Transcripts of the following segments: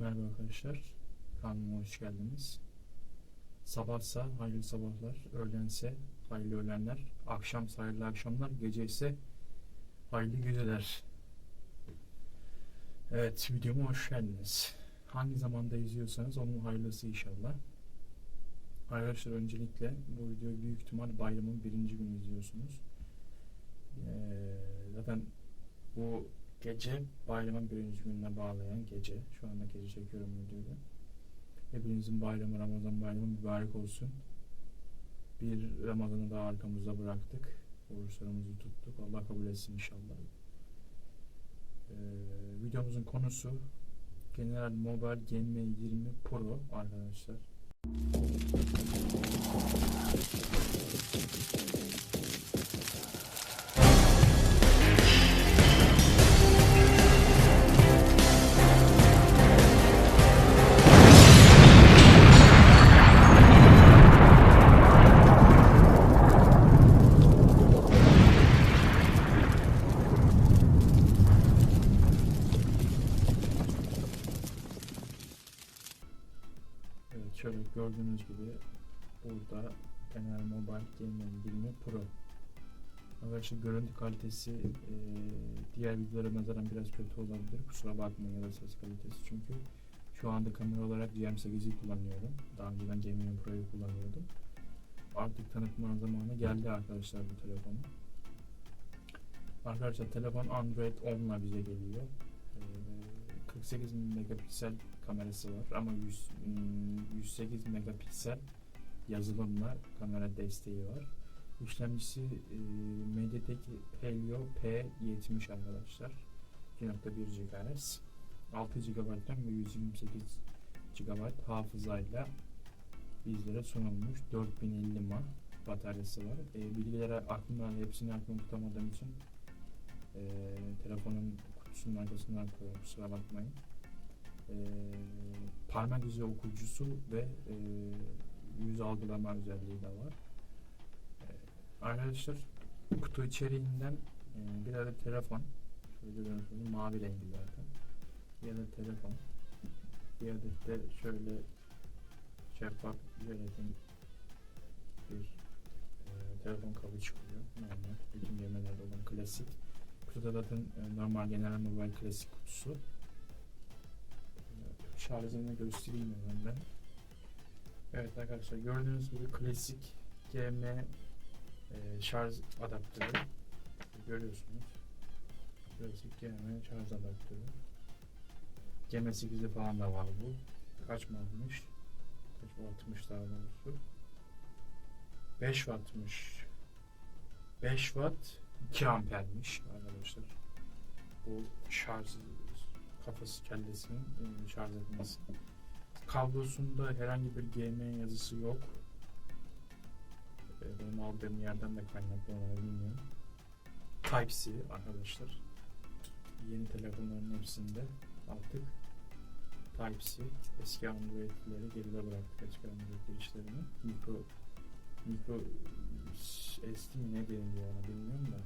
Merhaba arkadaşlar. Kanalıma hoş geldiniz. Sabahsa hayırlı sabahlar, öğlense hayırlı öğlenler, akşam hayırlı akşamlar, gece ise hayırlı geceler. Evet, videoma hoş geldiniz. Hangi zamanda izliyorsanız onun hayırlısı inşallah. Arkadaşlar öncelikle bu videoyu büyük ihtimal bayramın birinci günü izliyorsunuz. Ee, zaten bu gece bayramın birinci gününe bağlayan gece. Şu anda gece çekiyorum videoyu. Hepinizin bayramı Ramazan bayramı mübarek olsun. Bir Ramazan'ı daha arkamızda bıraktık. Oruçlarımızı tuttuk. Allah kabul etsin inşallah. Ee, videomuzun konusu General Mobile GM20 Pro arkadaşlar. Burada General Mobile GM20 Pro Arkadaşlar görüntü kalitesi e, diğer videolara nazaran biraz kötü olabilir. Kusura bakmayın ya da ses kalitesi çünkü şu anda kamera olarak GM8'i kullanıyorum. Daha önceden GM20 Pro'yu kullanıyordum. Artık tanıtma zamanı geldi arkadaşlar bu telefonu. Arkadaşlar telefon Android 10 ile bize geliyor. Ee, 48 megapiksel kamerası var ama 100, hmm, 108 megapiksel yazılımla kamera desteği var. İşlemcisi e, MediaTek Helio P70 arkadaşlar. 2.1 GHz. 6 GB RAM ve 128 GB hafızayla bizlere sunulmuş. 4050 mAh bataryası var. E, bilgilere aklımdan hepsini aklımda tutamadığım için e, telefonun kutusunun arkasından koyuyorum kusura bakmayın. E, parmak izi okuyucusu ve e, yüz algılama özelliği de var. E, arkadaşlar kutu içeriğinden e, bir adet telefon. Şöyle görüyorsunuz mavi rengi zaten. Bir adet telefon. Bir adet de şöyle şeffaf jelatin bir e, telefon kabı çıkıyor. Normal. Bütün yemelerde olan klasik. Kutuda zaten e, normal genel mobile klasik kutusu. E, şarjını göstereyim hemen ben evet arkadaşlar gördüğünüz gibi klasik GM e, şarj adaptörü görüyorsunuz. Klasik GM şarj adaptörü. GM 8'i falan da var bu. Kaç wattmış kaç wattmış daha doğrusu? 5 wattmış. 5 watt 2 ampermiş arkadaşlar. Bu şarj kafası kellesinin e, şarj etmesi kablosunda herhangi bir GM yazısı yok. E, benim aldığım yerden de kaynaklı olarak bilmiyorum. Type-C arkadaşlar. Yeni telefonların hepsinde artık Type-C eski Android'leri geride bıraktık eski Android girişlerini. Mikro mikro SD mi ne deniliyor ona bilmiyorum da.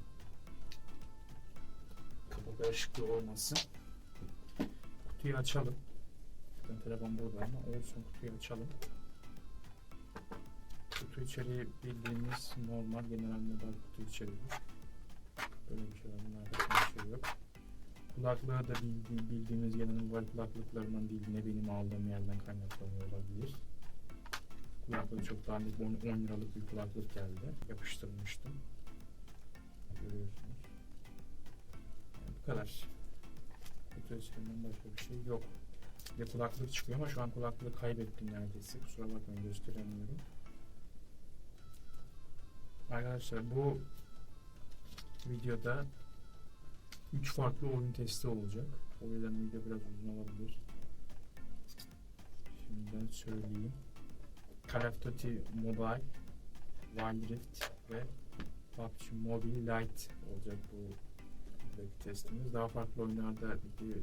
Kafa karışıklığı olmasın. Kutuyu açalım Zaten telefon burada ama olsun kutuyu açalım. Kutu içeriği bildiğimiz normal genel model kutu içeriği. Böyle bir şey var bunun arkasında bir şey yok. Kulaklığı da bildi, bildiğimiz genel mobile kulaklıklarından değil ne benim aldığım yerden kaynaklanıyor olabilir. Kulaklığı çok daha 10, 10 liralık bir kulaklık geldi yapıştırmıştım. Görüyorsunuz. Yani bu kadar. Kutu içeriğinden başka bir şey yok bir de kulaklık çıkıyor ama şu an kulaklığı kaybettim neredeyse kusura bakmayın gösteremiyorum arkadaşlar bu videoda 3 farklı oyun testi olacak. O yüzden video biraz uzun olabilir. Şimdiden söyleyeyim. Call of Duty Mobile, Wild Rift ve PUBG Mobile Lite olacak bu testimiz. Daha farklı oyunlarda bir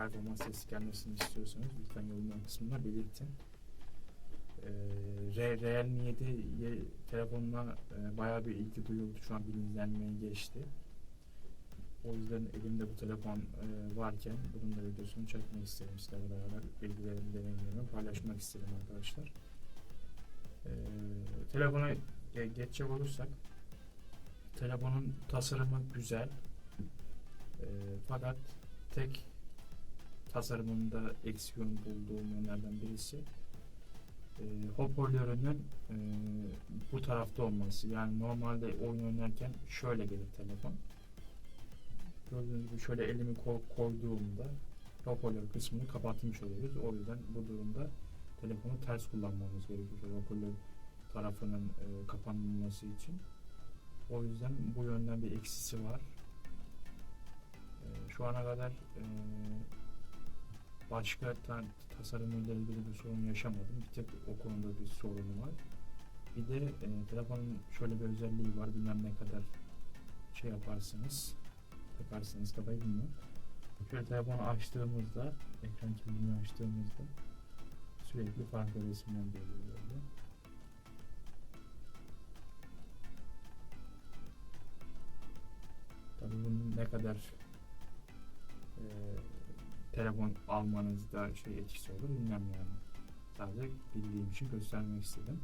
performans testi gelmesini istiyorsanız lütfen yorumlar kısmına belirtin. Ee, Re Realme 7 telefonuna e, bayağı bir ilgi duyuldu. Şu an bilinçlenmeye geçti. O yüzden elimde bu telefon e, varken bunun da videosunu çekmek istedim sizlerle beraber bilgilerimi, deneyimlerimi paylaşmak istedim arkadaşlar. E, telefona ge- geçecek olursak telefonun tasarımı güzel. E, fakat tek tasarımında eksik yön bulduğum yönlerden birisi e, hoparlörünün e, bu tarafta olması. Yani normalde oyun oynarken şöyle gelir telefon. Gördüğünüz gibi şöyle elimi ko- koyduğumda hoparlör kısmını kapatmış oluyoruz. O yüzden bu durumda telefonu ters kullanmamız gerekiyor. Hoparlör tarafının e, kapanmaması için. O yüzden bu yönden bir eksisi var. E, şu ana kadar e, başka ta- tasarımıyla ilgili bir sorun yaşamadım. Bir tek o konuda bir sorunu var. Bir de e, telefonun şöyle bir özelliği var. Bilmem ne kadar şey yaparsınız, takarsınız kafayı bilmiyorum. Şöyle telefonu açtığımızda, ekran kilidini açtığımızda sürekli farklı resimler geliyor böyle. Tabii bunun ne kadar e, telefon almanızda şey etkisi olur bilmem yani. Sadece bildiğim için göstermek istedim.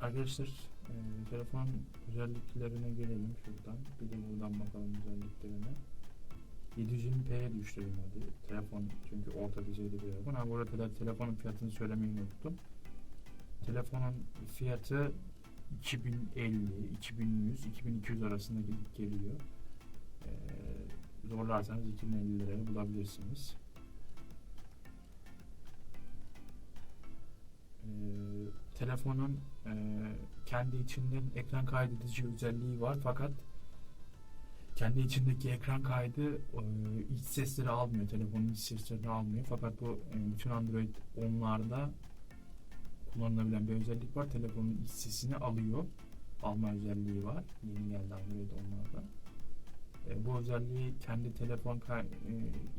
Arkadaşlar e, telefon özelliklerine gelelim şuradan. Bir de buradan bakalım özelliklerine. 720p'ye düşürdüm hadi. Telefon çünkü orta düzeyde bir telefon. Ha burada tele- telefonun fiyatını söylemeyi unuttum. Telefonun fiyatı 2050, 2100, 2200 arasında gidip geliyor. Ee, zorlarsanız 2050 liraya bulabilirsiniz. Ee, telefonun e, kendi içinden ekran kaydedici özelliği var fakat kendi içindeki ekran kaydı e, iç sesleri almıyor. Telefonun iç seslerini almıyor. Fakat bu e, bütün Android 10'larda kullanılabilen bir özellik var. Telefonun iç sesini alıyor. Alma özelliği var. Yeni geldi Android 10'larda. E, bu özelliği kendi telefon e,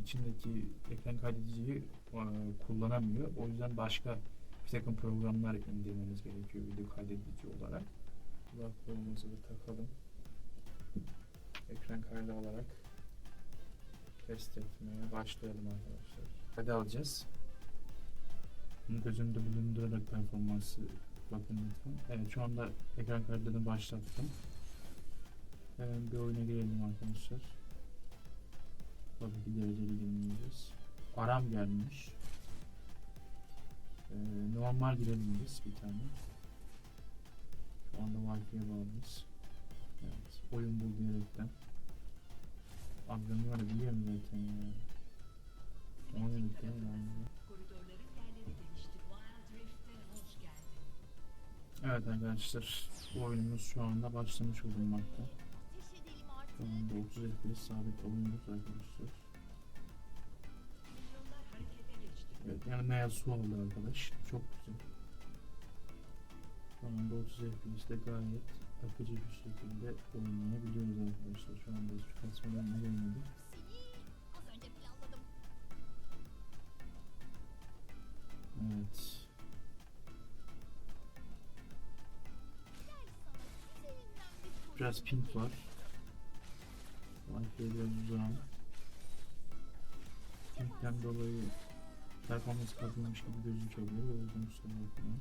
içindeki ekran kaydediciyi e, kullanamıyor. O yüzden başka bir takım programlar indirmeniz gerekiyor video kaydedici olarak. Kulaklığımızı bir takalım. Ekran kaydı olarak test etmeye başlayalım arkadaşlar. Hadi alacağız. Göz önünde bulundurarak performansı bakın lütfen. Evet şu anda ekran kaydını başlattım. Hemen bir oyuna girelim arkadaşlar. Tabii ki dereceli girmeyeceğiz. Aram gelmiş. Ee, normal girelim biz bir tane. Şu anda Wi-Fi'ye bağlıyız. Evet. Oyun bul diyerekten. Bunları biliyorum zaten ya. Onu Rift'e hoş geldin. Evet arkadaşlar bu oyunumuz şu anda başlamış bulunmakta. Şu anda 30 FPS sabit oynuyoruz arkadaşlar. Evet yani meğer su oldu arkadaş. Çok güzel. Şu anda 30 FPS'de gayet akıcı bir şekilde oynayabiliyoruz arkadaşlar. Şu anda hiçbir kasmadan gelmedi. Önce planladım. Evet. Biraz pink var. Uzağım. Pinkten dolayı performans kazanmış gibi gözükebilir. O yüzden kusura bakmayın.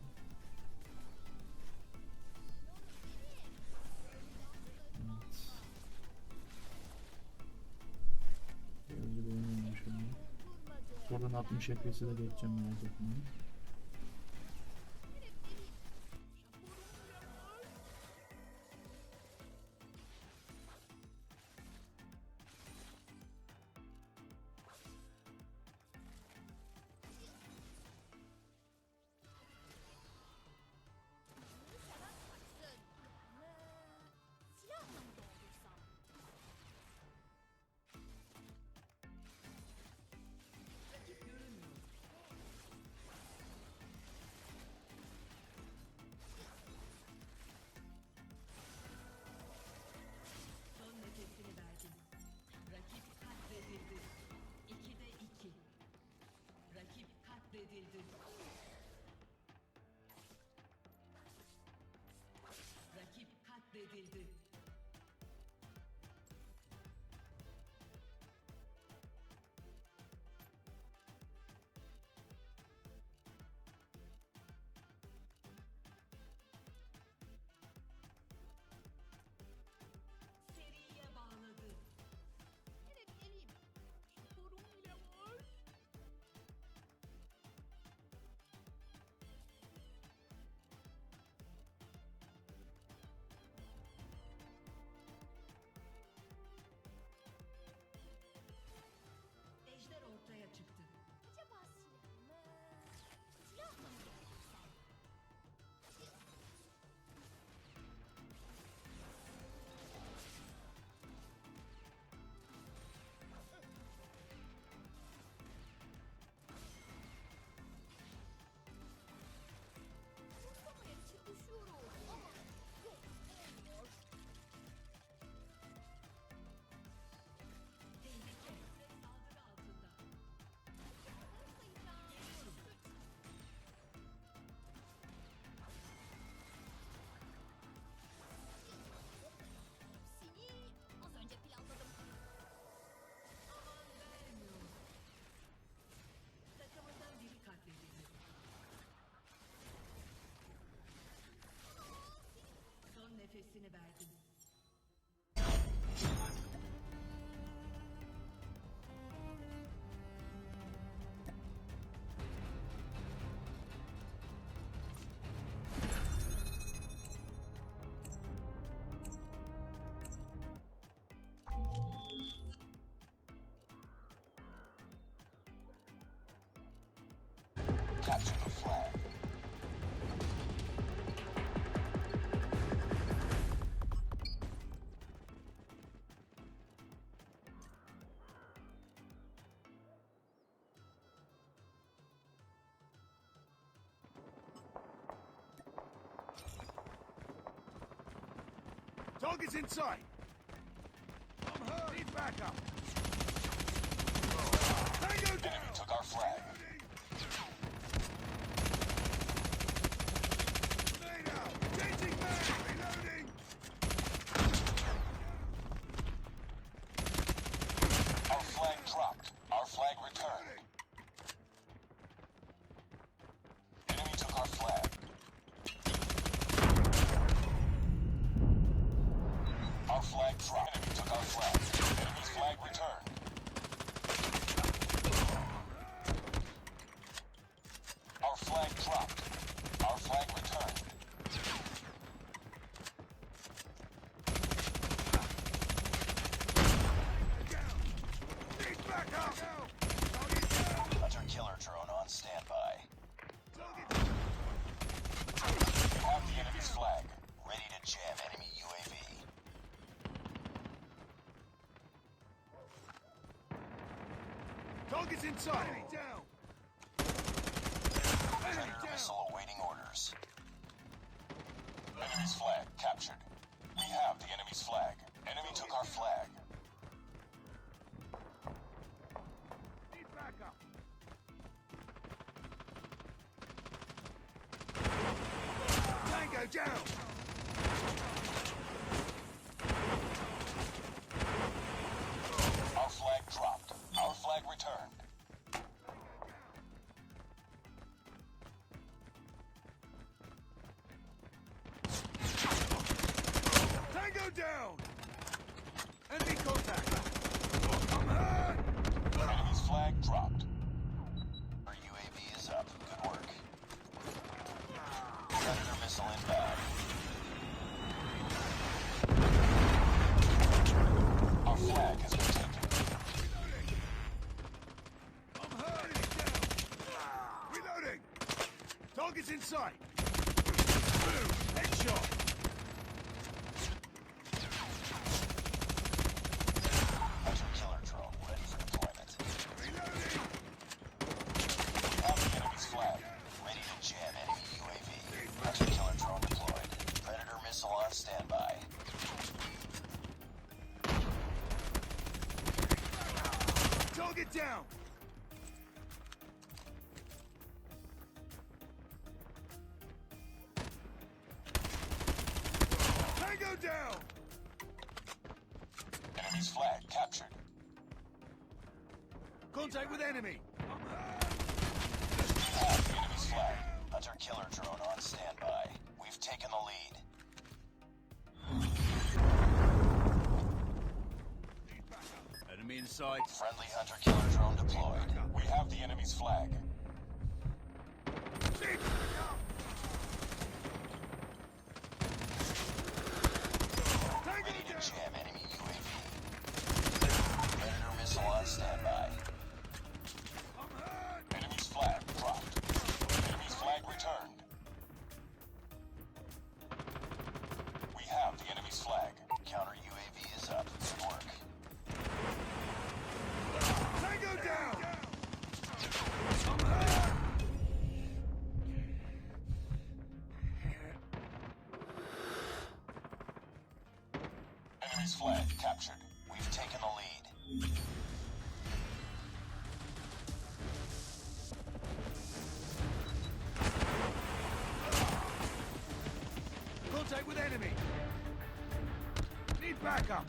Buradan 60 FPS'e de geçeceğim merak etmeyin. Yenildi. dikkatini verdim. Capture the flag. Target's in sight. I'm hurt. Need backup. Tango Enemy took our flag. Grenade out. Changing mag. Reloading. Our flag dropped. Our flag returned. Enemy took our flag. Our flag dropped. Enemy took our flag. Enemy's flag returned. Our flag dropped. Our flag returned. Target's in sight. Enemy down. Enemy down. missile awaiting orders. Enemy's flag captured. We have the enemy's flag. Enemy took our flag. Need backup. Tango down. Dropped. Our UAV is up. Good work. Predator missile inbound. Our flag has been taken. I'm hurt. Enemy down. Reloading. Target's in sight. Headshot. Hunter killer drone ready for deployment. Reloading. We have the enemy's flag. Ready to jam enemy UAV. Hunter killer drone deployed. Predator missile on standby. Target down. Tango down. Enemy's flag captured. Contact with enemy. Friendly hunter killer drone deployed. We have the enemy's flag. Enemy's flag captured. We've taken the lead. Contact with enemy. Need backup.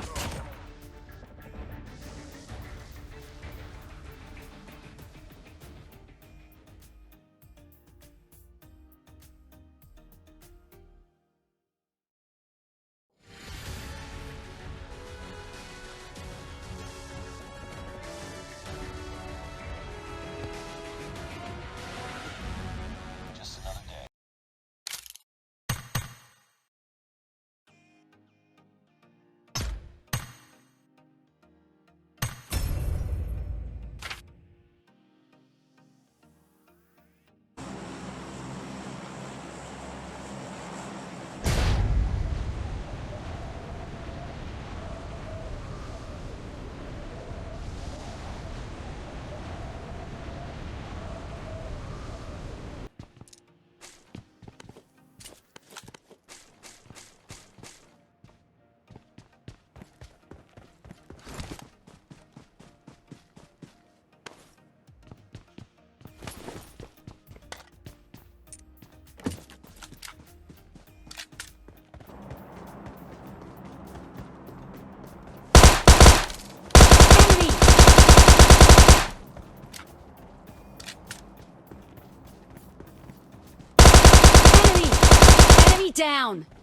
Down!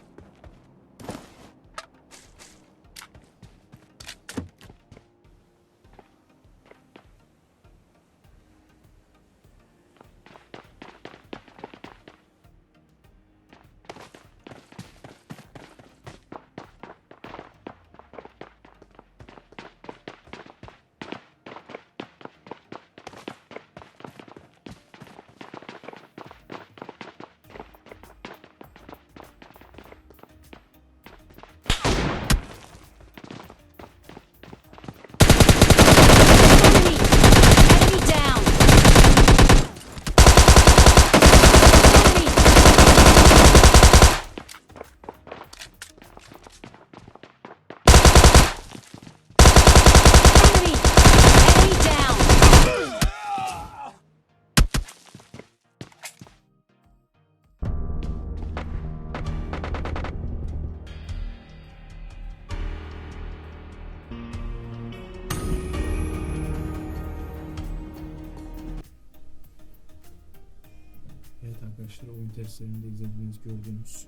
Arkadaşlar oyun testlerinde izlediğiniz gördüğünüz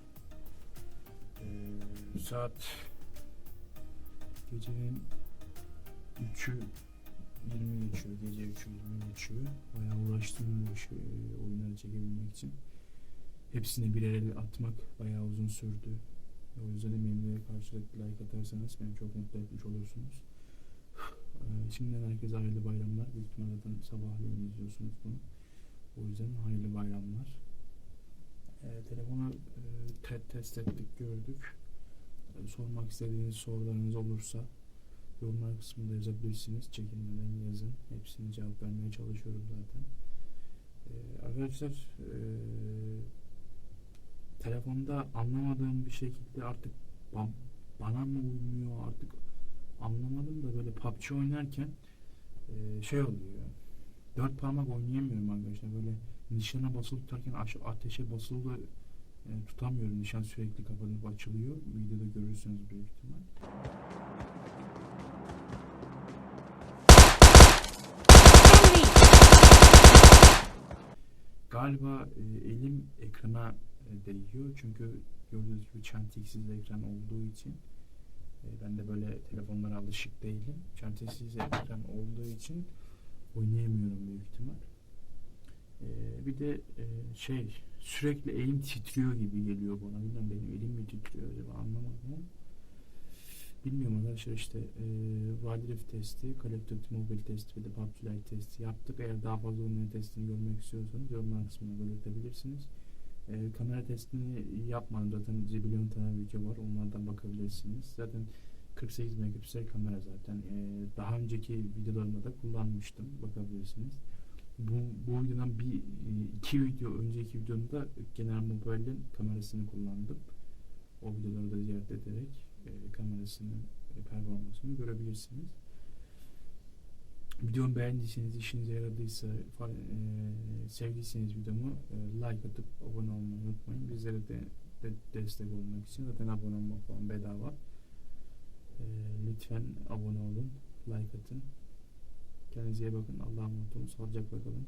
Ee, saat gecenin 3'ü 20 geçiyor. Gece 3'ü 20 geçiyor. Bayağı uğraştım bu işi, e, oyunları çekebilmek için. Hepsine birer el atmak bayağı uzun sürdü. O yüzden emeğimle karşılıklı like atarsanız beni çok mutlu etmiş olursunuz. Ee, Şimdiden herkese hayırlı bayramlar. Büyük ihtimalle sabahleyin izliyorsunuz bunu. O yüzden hayırlı bayramlar. Telefonu e, te- test ettik, gördük. Ee, sormak istediğiniz sorularınız olursa yorumlar kısmında yazabilirsiniz. Çekinmeden yazın. Hepsine cevap vermeye çalışıyorum zaten. Ee, arkadaşlar e, telefonda anlamadığım bir şekilde artık ba- bana mı uymuyor artık anlamadım da böyle PUBG oynarken e, şey oluyor dört parmak oynayamıyorum arkadaşlar. Böyle nişana basılı tutarken ateşe basılı e, tutamıyorum. Nişan sürekli kapanıp açılıyor. Videoda görürsünüz büyük ihtimal. Galiba e, elim ekrana e, değiyor. Çünkü gördüğünüz gibi çentiksiz ekran olduğu için e, ben de böyle telefonlara alışık değilim. Çentiksiz ekran olduğu için oynayamıyorum büyük ihtimal. E, bir de e, şey sürekli elim titriyor gibi geliyor bana. Bilmiyorum benim elim mi titriyor acaba anlamadım ama. Bilmiyorum arkadaşlar işte e, Wild Rift testi, Duty Mobile testi ve de Lite testi yaptık. Eğer daha fazla onların testini görmek istiyorsanız yorumlar kısmına belirtebilirsiniz. E, kamera testini yapmadım zaten zibilyon tane video var onlardan bakabilirsiniz. Zaten 48 megapiksel kamera zaten. E, daha önceki videolarımda da kullanmıştım bakabilirsiniz. Bu, bu videodan bir e, iki video önceki videomda General Mobile'in kamerasını kullandım. O videoları da ziyaret ederek e, kamerasının e, performansını görebilirsiniz. Videomu beğendiyseniz, işinize yaradıysa, e, sevdiyseniz videomu e, like atıp abone olmayı unutmayın. Bizlere de, de destek olmak için zaten abone olmak falan bedava. E, lütfen abone olun, like atın. Kendinize iyi bakın. Allah'a emanet olun. Sağlıcakla kalın.